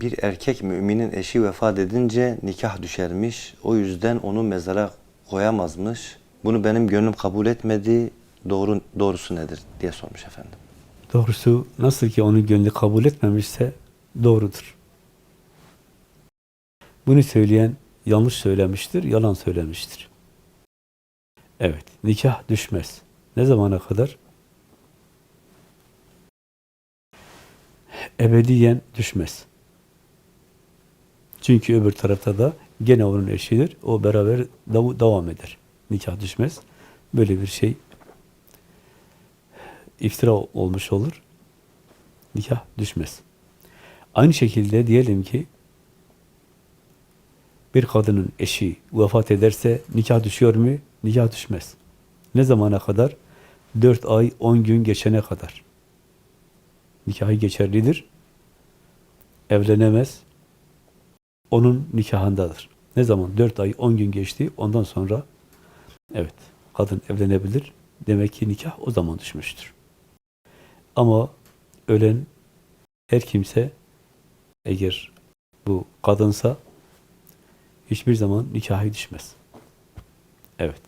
bir erkek müminin eşi vefat edince nikah düşermiş. O yüzden onu mezara koyamazmış. Bunu benim gönlüm kabul etmedi. Doğru doğrusu nedir diye sormuş efendim. Doğrusu nasıl ki onun gönlü kabul etmemişse doğrudur. Bunu söyleyen yanlış söylemiştir, yalan söylemiştir. Evet, nikah düşmez. Ne zamana kadar? Ebediyen düşmez. Çünkü öbür tarafta da gene onun eşidir. O beraber devam eder. Nikah düşmez. Böyle bir şey iftira olmuş olur. Nikah düşmez. Aynı şekilde diyelim ki bir kadının eşi vefat ederse nikah düşüyor mu? Nikah düşmez. Ne zamana kadar? Dört ay, on gün geçene kadar. Nikahı geçerlidir. Evlenemez. Onun nikahındadır. Ne zaman? Dört ay, on gün geçti. Ondan sonra evet, kadın evlenebilir. Demek ki nikah o zaman düşmüştür. Ama ölen her kimse eğer bu kadınsa hiçbir zaman nikahı düşmez. Evet.